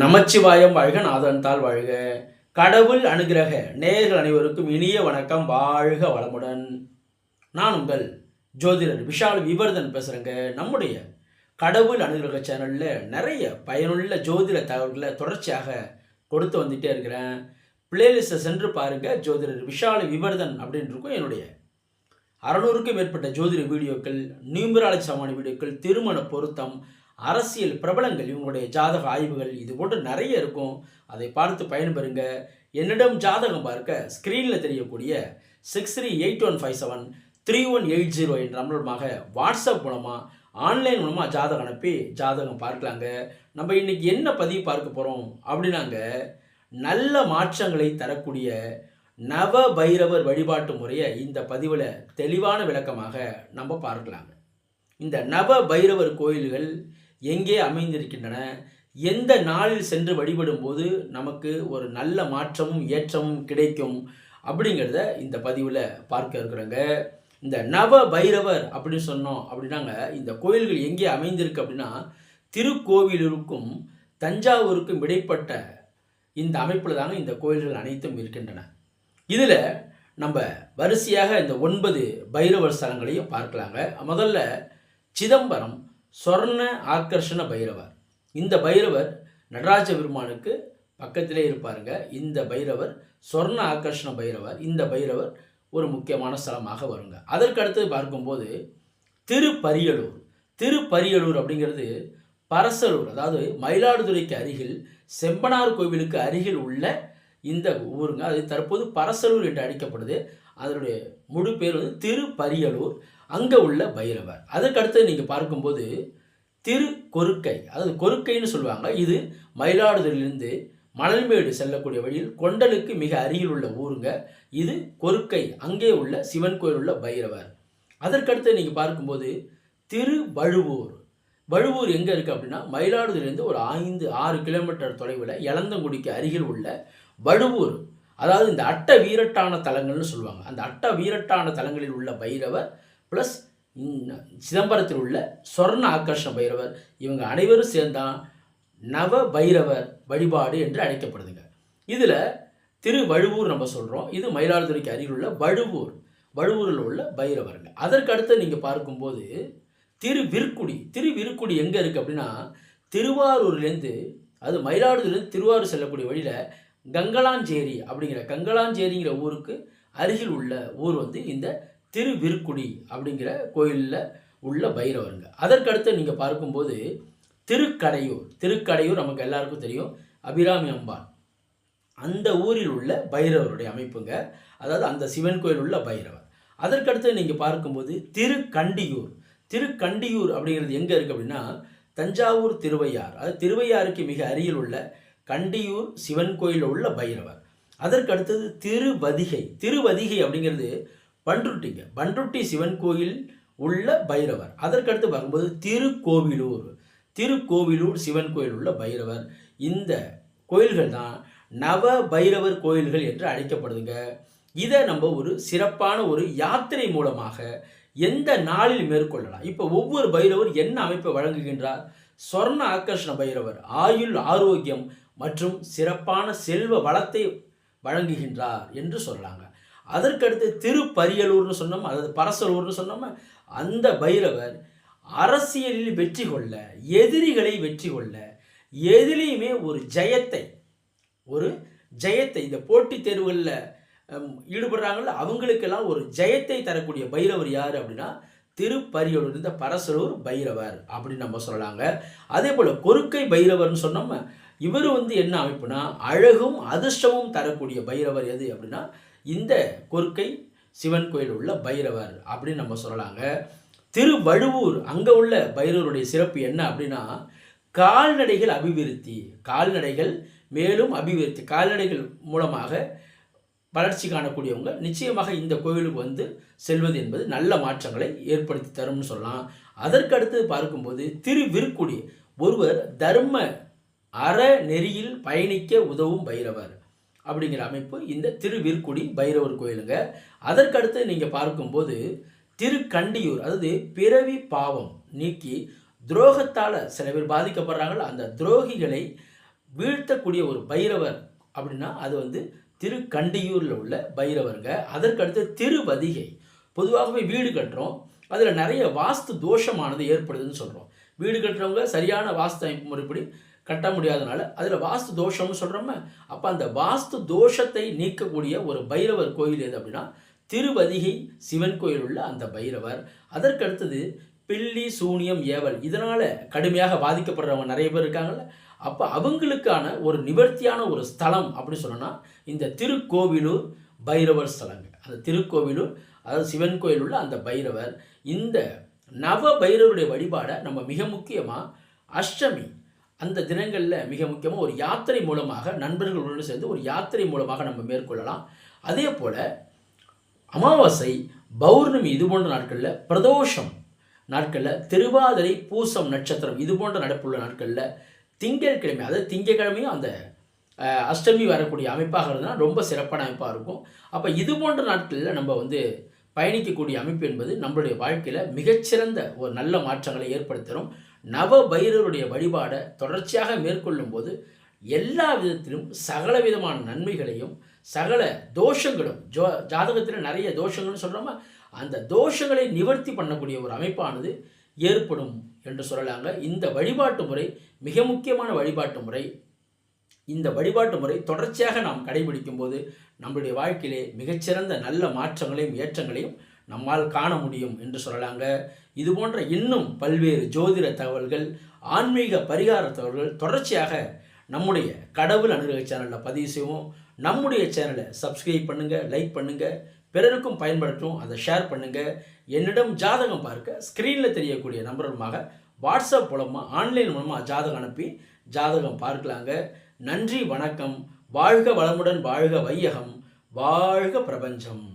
நமச்சிவாயம் வாழ்க நாதன்தால் வாழ்க. கடவுள் அனுகிரக நேயர்கள் அனைவருக்கும் இனிய வணக்கம். வாழ்க வளமுடன். நான் உங்கள் ஜோதிடர் விஷால் விவர்தன் பேசுகிறேங்க நம்முடைய கடவுள் அனுகிரக சேனலில் நிறைய பயனுள்ள ஜோதிட தகவல்களை தொடர்ச்சியாக கொடுத்து வந்துட்டே இருக்கிறேன். பிளேலிஸ்ட்டை சென்று பாருங்கள் ஜோதிடர் விஷால் விவர்தன் அப்படின்னு இருக்கும். என்னுடைய அறநூறுக்கும் மேற்பட்ட ஜோதிட வீடியோக்கள் நியூமராலஜி சமான வீடியோக்கள் திருமண பொருத்தம் அரசியல் பிரபலங்கள் இவங்களுடைய ஜாதக ஆய்வுகள் இது போன்று நிறைய இருக்கும். அதை பார்த்து பயன்பெறுங்க. என்னிடம் ஜாதகம் பார்க்க ஸ்க்ரீனில் தெரியக்கூடிய six three eight one five seven three one eight zero என்ற மூலமாக வாட்ஸ்அப் மூலமாக ஆன்லைன் மூலமாக ஜாதகம் அனுப்பி ஜாதகம் பார்க்கலாங்க. நம்ம இன்றைக்கி என்ன பதிவு பார்க்க போகிறோம் அப்படின்னாங்க நல்ல மாற்றங்களை தரக்கூடிய நவ பைரவர் வழிபாட்டு முறையை இந்த பதிவில் தெளிவான விளக்கமாக நம்ம பார்க்கலாங்க. இந்த நவ பைரவர் கோயில்கள் எங்கே அமைந்திருக்கின்றன? எந்த நாளில் சென்று வழிபடும் போது நமக்கு ஒரு நல்ல மாற்றமும் ஏற்றமும் கிடைக்கும்? அப்படிங்கிறத இந்த பதிவில் பார்க்க இருக்கிறோங்க. இந்த நவ பைரவர் அப்படின்னு சொன்னோம் அப்படின்னாங்க. இந்த கோயில்கள் எங்கே அமைந்திருக்கு அப்படின்னா திருக்கோவிலூருக்கும் தஞ்சாவூருக்கும் இடைப்பட்ட இந்த அமைப்பில் தாங்க இந்த கோயில்கள் அனைத்தும் இருக்கின்றன. இதில் நம்ம வரிசையாக இந்த ஒன்பது பைரவர் ஸ்தலங்களையும் பார்க்கலாங்க. முதல்ல சிதம்பரம் சொர்ண ஆக்கர்ஷண பைரவர். இந்த பைரவர் நடராஜ பெருமானுக்கு பக்கத்திலே இருப்பாருங்க. இந்த பைரவர் சொர்ண ஆக்கர்ஷண பைரவர். இந்த பைரவர் ஒரு முக்கியமான ஸ்தலமாக வருங்க. அதற்கு அடுத்தது பார்க்கும்போது திருப்பரியலூர். திருப்பரியலூர் அப்படிங்கிறது பரசலூர் அதாவது மயிலாடுதுறைக்கு அருகில் செம்பனார் கோவிலுக்கு அருகில் உள்ள இந்த ஊருங்க. அது தற்போது பரசலூர் என்று அழைக்கப்படுது. அதனுடைய முழு பேர் வந்து திருப்பரியலூர். அங்கே உள்ள பைரவர். அதுக்கடுத்து நீங்கள் பார்க்கும்போது திரு கொருக்கை அதாவது கொருக்கைன்னு சொல்லுவாங்க. இது மயிலாடுதுறையிலிருந்து மணல்மேடு செல்லக்கூடிய வழியில் கொண்டலுக்கு மிக அருகில் உள்ள ஊருங்க. இது கொருக்கை. அங்கே உள்ள சிவன் கோயில் உள்ள பைரவர். அதற்கடுத்து நீங்கள் பார்க்கும்போது திருவழுவூர். வழுவூர் எங்கே இருக்குது அப்படின்னா மயிலாடுதுறையிலேருந்து ஒரு ஐந்து ஆறு கிலோமீட்டர் தொலைவில் இளந்தங்குடிக்கு அருகில் உள்ள வழுவூர். அதாவது இந்த அட்ட வீரட்டான தலங்கள்னு சொல்லுவாங்க. அந்த அட்ட வீரட்டான தலங்களில் உள்ள பைரவர் ப்ளஸ் சிதம்பரத்தில் உள்ள சொர்ண ஆக்கர்ஷண பைரவர் இவங்க அனைவரும் சேர்ந்தான் நவ பைரவர் வழிபாடு என்று அழைக்கப்படுதுங்க. இதில் திருவழுவூர் நம்ம சொல்கிறோம் இது மயிலாடுதுறைக்கு அருகில் உள்ள வழுவூர் வழுவூரில் உள்ள பைரவருங்க. அதற்கு அடுத்து நீங்கள் பார்க்கும்போது திருவிருக்குடி திருவிருக்குடி எங்கே இருக்குது அப்படின்னா திருவாரூர்லேருந்து அது மயிலாடுதுறையிலேருந்து திருவாரூர் செல்லக்கூடிய வழியில் கங்களாஞ்சேரி அப்படிங்கிற கங்களாஞ்சேரிங்கிற ஊருக்கு அருகில் உள்ள ஊர் வந்து இந்த திருவிருக்குடி அப்படிங்கிற கோயிலில் உள்ள பைரவருங்க. அதற்கடுத்து நீங்கள் பார்க்கும்போது திருக்கடையூர். திருக்கடையூர் நமக்கு எல்லாருக்கும் தெரியும். அபிராமி அம்பாள். அந்த ஊரில் உள்ள பைரவருடைய அமைப்புங்க. அதாவது அந்த சிவன் கோயில் உள்ள பைரவர். அதற்கடுத்து நீங்கள் பார்க்கும்போது திருக்கண்டியூர். திருக்கண்டியூர் அப்படிங்கிறது எங்கே இருக்குது அப்படின்னா தஞ்சாவூர் திருவையார் அது திருவையாருக்கு மிக அருகில் உள்ள கண்டியூர் சிவன் கோயிலில் உள்ள பைரவர். அதற்கு அடுத்தது திருவதிகை. திருவதிகை அப்படிங்கிறது பண்ருட்டிங்க. பண்ருட்டி சிவன் கோயில் உள்ள பைரவர். அதற்கடுத்து பார்க்கும்போது திருக்கோவிலூர். திருக்கோவிலூர் சிவன் கோயில் உள்ள பைரவர். இந்த கோயில்கள் தான் நவ பைரவர் கோயில்கள் என்று அழைக்கப்படுதுங்க. இதை நம்ம ஒரு சிறப்பான ஒரு யாத்திரை மூலமாக எந்த நாளில் மேற்கொள்ளலாம். இப்போ ஒவ்வொரு பைரவர் என்ன அமைப்பை வழங்குகின்றார்? சொர்ண ஆக்கர்ஷண பைரவர் ஆயுள் ஆரோக்கியம் மற்றும் சிறப்பான செல்வ வளத்தை வழங்குகின்றார் என்று சொல்லலாங்க. அதற்கடுத்து திருப்பரியலூர்னு சொன்னோம் அதாவது பரசலூர்னு சொன்னோம். அந்த பைரவர் அரசியலில் வெற்றி கொள்ள எதிரிகளை வெற்றி கொள்ள எதிலையுமே ஒரு ஜெயத்தை ஒரு ஜெயத்தை இந்த போட்டித் தேர்வுகளில் ஈடுபடுறாங்கல்ல அவங்களுக்கெல்லாம் ஒரு ஜெயத்தை தரக்கூடிய பைரவர் யார் அப்படின்னா திருப்பரியலூர் இருந்த பரசலூர் பைரவர் அப்படின்னு நம்ம சொல்லலாங்க. அதே போல் கொருக்கை பைரவர்னு சொன்னோம். இவர் வந்து என்ன அமைப்புனா அழகும் அதிர்ஷ்டமும் தரக்கூடிய பைரவர் எது அப்படின்னா இந்த கொற்கை சிவன் கோயில் உள்ள பைரவர் அப்படின்னு நம்ம சொல்லலாங்க. திருவழுவூர் அங்கே உள்ள பைரவருடைய சிறப்பு என்ன அப்படின்னா கால்நடைகள் அபிவிருத்தி கால்நடைகள் மேலும் அபிவிருத்தி கால்நடைகள் மூலமாக வளர்ச்சி காணக்கூடியவங்க நிச்சயமாக இந்த கோவிலுக்கு வந்து செல்வது என்பது நல்ல மாற்றங்களை ஏற்படுத்தி தரும்னு சொல்லலாம். அதற்கடுத்து பார்க்கும்போது திருவிருக்குடி ஒருவர் தர்ம அற நெறியில் பயணிக்க உதவும் பைரவர். அப்படிங்கிற அமைப்பு இந்த திருவிற்குடி பைரவர் கோயிலுங்க. அதற்கடுத்து நீங்கள் பார்க்கும்போது திருக்கண்டியூர் அதாவது பிறவி பாவம் நீக்கி துரோகத்தால் சில பேர் பாதிக்கப்படுறாங்களோ அந்த துரோகிகளை வீழ்த்தக்கூடிய ஒரு பைரவர் அப்படின்னா அது வந்து திருக்கண்டியூரில் உள்ள பைரவருங்க. அதற்கடுத்து திருவதிகை பொதுவாகவே வீடு கட்டுறோம். அதில் நிறைய வாஸ்து தோஷமானது ஏற்படுதுன்னு சொல்கிறோம் வீடு கட்டுறவங்க சரியான வாஸ்து அமைப்பு முறைப்படி கட்ட முடியாதனால அதில் வாஸ்து தோஷம்னு சொல்கிறோமே அப்போ அந்த வாஸ்து தோஷத்தை நீக்கக்கூடிய ஒரு பைரவர் கோயில் எது அப்படின்னா திருவதிகை சிவன் கோயில் உள்ள அந்த பைரவர். அதற்கடுத்தது பில்லி சூனியம் ஏவல். இதனால் கடுமையாக பாதிக்கப்படுறவங்க நிறைய பேர் இருக்காங்கல்ல. அப்போ அவங்களுக்கான ஒரு நிவர்த்தியான ஒரு ஸ்தலம் அப்படின்னு சொன்னோன்னா இந்த திருக்கோவிலூர் பைரவர் ஸ்தலங்க. அந்த திருக்கோவிலூர் அதாவது சிவன் கோயில் உள்ள அந்த பைரவர். இந்த நவ பைரவருடைய வழிபாடை நம்ம மிக முக்கியமாக அஷ்டமி அந்த தினங்களில் மிக முக்கியமாக ஒரு யாத்திரை மூலமாக நண்பர்களுடன் சேர்ந்து ஒரு யாத்திரை மூலமாக நம்ம மேற்கொள்ளலாம். அதே போல் அமாவாசை பௌர்ணமி இது போன்ற நாட்களில் பிரதோஷம் நாட்களில் திருவாதிரை பூசம் நட்சத்திரம் இது போன்ற நடப்புள்ள நாட்களில் திங்கட்கிழமை அதாவது திங்கட்கிழமையும் அந்த அஷ்டமி வரக்கூடிய அமைப்பாக இருந்ததுன்னா ரொம்ப சிறப்பான அமைப்பாக இருக்கும். அப்போ இது போன்ற நாட்களில் நம்ம வந்து பயணிக்கக்கூடிய அமைப்பு என்பது நம்மளுடைய வாழ்க்கையில் மிகச்சிறந்த ஒரு நல்ல மாற்றங்களை ஏற்படுத்தும் நவ பைரவருடைய வழிபாடை தொடர்ச்சியாக மேற்கொள்ளும் போது எல்லா விதத்திலும் சகல விதமான நன்மைகளையும் சகல தோஷங்களும் ஜோ ஜாதகத்தில் நிறைய தோஷங்கள்னு சொல்கிறோமா அந்த தோஷங்களை நிவர்த்தி பண்ணக்கூடிய ஒரு அமைப்பானது ஏற்படும் என்று சொல்லலாங்க. இந்த வழிபாட்டு முறை மிக முக்கியமான வழிபாட்டு முறை. இந்த வழிபாட்டு முறை தொடர்ச்சியாக நாம் கடைபிடிக்கும் போது நம்மளுடைய வாழ்க்கையிலே மிகச்சிறந்த நல்ல மாற்றங்களையும் ஏற்றங்களையும் நம்மால் காண முடியும் என்று சொல்லலாங்க. இது போன்ற இன்னும் பல்வேறு ஜோதிட தகவல்கள் ஆன்மீக பரிகார தகவல்கள் தொடர்ச்சியாக நம்முடைய கடவுள் அனுகிரக சேனலில் பதிவு செய்வோம். நம்முடைய சேனலை சப்ஸ்கிரைப் பண்ணுங்கள் லைக் பண்ணுங்கள் பிறருக்கும் பயன்படுத்தும் அதை ஷேர் பண்ணுங்கள் என்னிடம் ஜாதகம் பார்க்க ஸ்க்ரீனில் தெரியக்கூடிய நம்பருமாக வாட்ஸ்அப் மூலமாக ஆன்லைன் மூலமாக ஜாதகம் அனுப்பி ஜாதகம் பார்க்கலாங்க. நன்றி வணக்கம். வாழ்க வளமுடன் வாழ்க வையகம். வாழ்க பிரபஞ்சம்.